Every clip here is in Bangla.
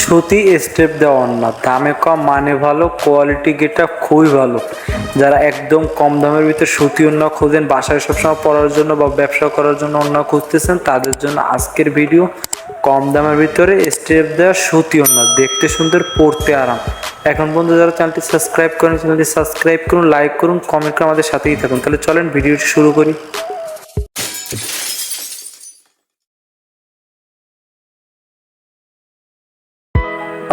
সুতি স্টেপ দেওয়ার না। দামে কম মানে ভালো কোয়ালিটি গেটা খুবই ভালো। যারা একদম কম দামের ভিতরে সুতি অন্য খোঁজেন, বাসায় সবসময় পরার জন্য বা ব্যবসা করার জন্য অন্য খুঁজতেছেন, তাদের জন্য আজকের ভিডিও কম দামের ভিতরে স্টেপ দেওয়া সুতি অন্য। দেখতে সুন্দর, পড়তে আরাম। এখন বন্ধু, যারা চ্যানেলটি সাবস্ক্রাইব করেন চ্যানেলটি সাবস্ক্রাইব করুন লাইক করুন কমেন্ট করে আমাদের সাথেই থাকুন। তাহলে চলেন ভিডিওটি শুরু করি।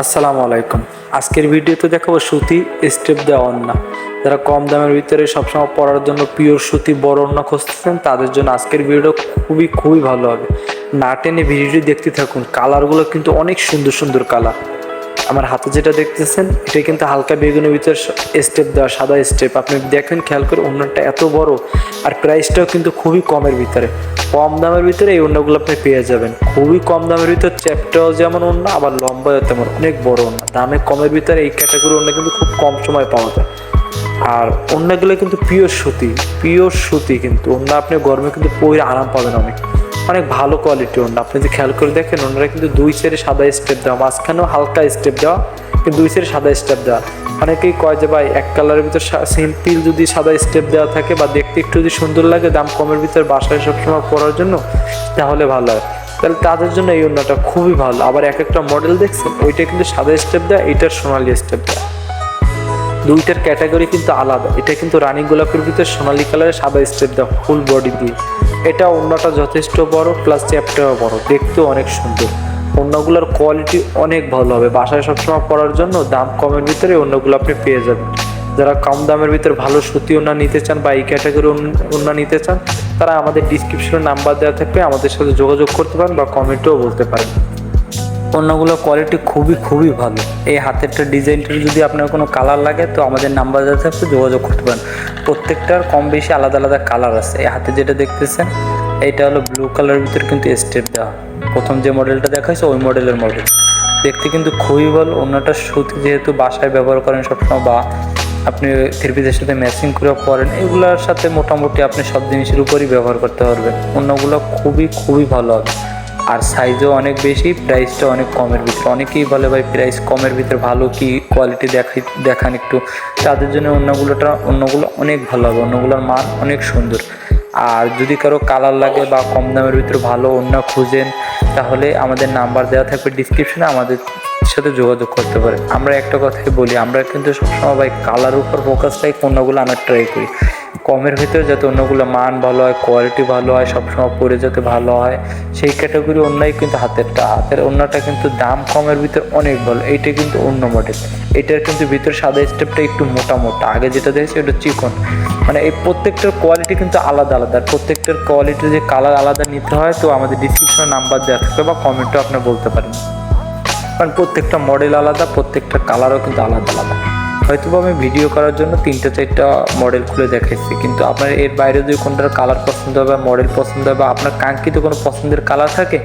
আসসালামু আলাইকুম। আজকের ভিডিওতে দেখাবো সুতি স্টেপ দেওয়া অন্না। যারা কম দামের ভিতরে সবসময় পরার জন্য পিওর সুতি বড় অন্য খুঁজতেছেন, তাদের জন্য আজকের ভিডিও খুবই খুবই ভালো হবে। না টেনে ভিডিওটি দেখতে থাকুন। কালারগুলো কিন্তু অনেক সুন্দর সুন্দর কালার। আমার হাতে যেটা দেখতেছেন এটা কিন্তু হালকা বেগুনের ভিতরে স্টেপ দেওয়া সাদা স্টেপ আপনি দেখেন, খেয়াল করে অন্যটা এত বড়, আর প্রাইসটাও কিন্তু খুবই কমের ভিতরে। কম দামের ভিতরে এই অন্যগুলো আপনি পেয়ে যাবেন। খুবই কম দামের ভিতরে চ্যাপটাও যেমন অন্য, আবার লম্বাও তেমন অনেক বড় অন্য। দামে কমের ভিতরে এই ক্যাটাগরি অন্য কিন্তু খুব কম সময় পাওয়া যায়। আর অন্যগুলো কিন্তু পিওর সুতি পিওর সুতি কিন্তু অন্য আপনি গরমে কিন্তু পরে আরাম পাবেন অনেক। অনেক ভালো কোয়ালিটি অন্য। আপনি যে খেয়াল করে দেখেন ওনারা কিন্তু দুই সাইডে সাদা স্টেপ দেওয়া, মাঝখানেও হালকা স্টেপ দেওয়া। কিন্তু সাইডে সাদা স্টেপ দেওয়া। অনেকেই কয় যে ভাই, এক কালারের ভিতর সিম্পল যদি সাদা স্টেপ দেওয়া থাকে বা দেখতে একটু যদি সুন্দর লাগে, দাম কমের ভিতর বাসায় সবসময় পরার জন্য, তাহলে ভালো হয়। তাহলে তাদের জন্য এই অন্যটা খুবই ভালো। আবার এক একটা মডেল দেখছেন, ওইটা কিন্তু সাদা স্টেপ দেয় এইটার সোনালি স্টেপ দেয়। দুইটার ক্যাটাগরি কিন্তু আলাদা। এটা কিন্তু রানী গোলাপের ভিতরে সোনালি কালারের সাদা স্টেপ দেওয়া ফুল বডি দিয়ে। এটা অন্যটা যথেষ্ট বড় প্লাস চ্যাপটাও বড়। দেখতেও অনেক সুন্দর। অন্যগুলোর কোয়ালিটি অনেক ভালো হবে। বাসায় সবসময় পরার জন্য দাম কমের ভিতরে অন্যগুলো আপনি পেয়ে যাবেন। যারা কম দামের ভিতরে ভালো সুতি ওনা নিতে চান বা এই ক্যাটাগরি ওনা নিতে চান, তারা আমাদের ডিসক্রিপশনে নাম্বার দেওয়া থাকবে। আমাদের সাথে যোগাযোগ করতে পারেন বা কমেন্টেও বলতে পারেন। অন্যগুলো কোয়ালিটি খুবই খুবই ভালো। এই হাতেরটা ডিজাইনটার যদি আপনার কোনো কালার লাগে, তো আমাদের নাম্বার দেওয়া থাকবে, যোগাযোগ করতে পারেন। প্রত্যেকটার কম বেশি আলাদা আলাদা কালার আছে। এই হাতে যেটা দেখতেছেন এইটা হলো ব্লু কালারের ভিতর কিন্তু স্টেপ দেওয়া প্রথম যে মডেলটা দেখাইছে, ওই মডেলের মডেল দেখতে কিন্তু খুবই ভালো অন্যটা সুতি যেহেতু বাসায় ব্যবহার করেন সবসময় বা আপনি থ্রিপিসের সাথে ম্যাচিং করে পরেন, এগুলোর সাথে মোটামুটি আপনি সব জিনিসের উপরই ব্যবহার করতে পারবেন। অন্যগুলো খুবই খুবই ভালো হবে। আর সাইজও অনেক বেশি প্রাইসটা অনেক কমের ভিতরে। অনেকেই বলে ভাই প্রাইস কমের ভিতরে ভালো কি কোয়ালিটি দেখাই, দেখান একটু। তাদের জন্য অন্যগুলোটা, অন্যগুলো অনেক ভালো হবে, অন্যগুলোর মান অনেক সুন্দর। আর যদি কারও কালার লাগে বা কম দামের ভিতরে ভালো অন্য খুঁজেন, তাহলে আমাদের নাম্বার দেওয়া থাকবে ডিসক্রিপশনে আমাদের সাথে যোগাযোগ করতে পারে আমরা একটা কথাই বলি, আমরা কিন্তু সবসময় ভাই কালার উপর ফোকাসটাই পণ্যগুলো আনার ট্রাই করি। কমের ভিতরে যাতে অন্যগুলো মান ভালো হয় কোয়ালিটি ভালো হয়, সবসময় পরে যাতে ভালো হয়, সেই ক্যাটাগরি অন্যই কিন্তু হাতেরটা। হাতের অন্যটা কিন্তু দাম কমের ভিতরে অনেক ভালো, এইটা কিন্তু অন্য মডেল এটার কিন্তু ভিতরে সাদা স্টেপটা একটু মোটা মোটা। আগে যেটা দেখেছি ওটা চিকন। মানে এই প্রত্যেকটার কোয়ালিটি কিন্তু আলাদা আলাদা। প্রত্যেকটার কোয়ালিটি যে কালার আলাদা নিতে হয়, তো আমাদের ডিসক্রিপশনে নাম্বার দেওয়া থাকবে বা কমেন্টও আপনি বলতে পারেন। কারণ প্রত্যেকটা মডেল আলাদা, প্রত্যেকটা কালারও কিন্তু আলাদা আলাদা। হয়তো আমি ভিডিও করার জন্য তিনটা চারটা মডেল খুলে দেখাইছি কিন্তু আপনার এর বাইরে যদি কোনটার কালার পছন্দ হবে মডেল পছন্দ হবে বা আপনার কাঙ্ক্ষিত কোনো পছন্দের কালার থাকে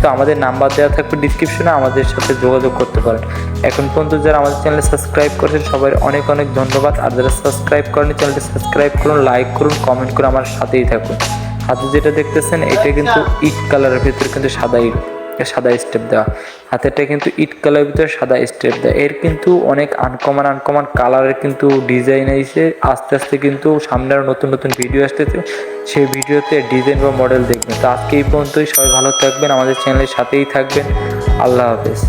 তো আমাদের নাম্বার দেওয়া থাকবে ডিসক্রিপশনে আমাদের সাথে যোগাযোগ করতে পারেন। এখন পর্যন্ত যারা আমাদের চ্যানেলে সাবস্ক্রাইব করেছেন সবাই অনেক অনেক ধন্যবাদ। আর যারা সাবস্ক্রাইব করেন চ্যানেলটি সাবস্ক্রাইব করুন লাইক করুন কমেন্ট করে আমার সাথেই থাকুন। হাতে যেটা দেখতেছেন এটা কিন্তু ইট কালারের ভিতরে কিন্তু সাদা ইট। সাদা স্টেপ দেওয়া। হাতেরটা কিন্তু ইট কালারের ভিতরে সাদা স্টেপ দেওয়া। এর কিন্তু অনেক আনকমন আনকমন কালারের কিন্তু ডিজাইন এসে আস্তে আস্তে কিন্তু সামনে আরও নতুন নতুন ভিডিও আসতেছে। সেই ভিডিওতে ডিজাইন বা মডেল দেখবেন। তো আজকে এই পর্যন্তই। সবাই ভালো থাকবেন। আমাদের চ্যানেলের সাথেই থাকবেন। আল্লাহ হাফেজ।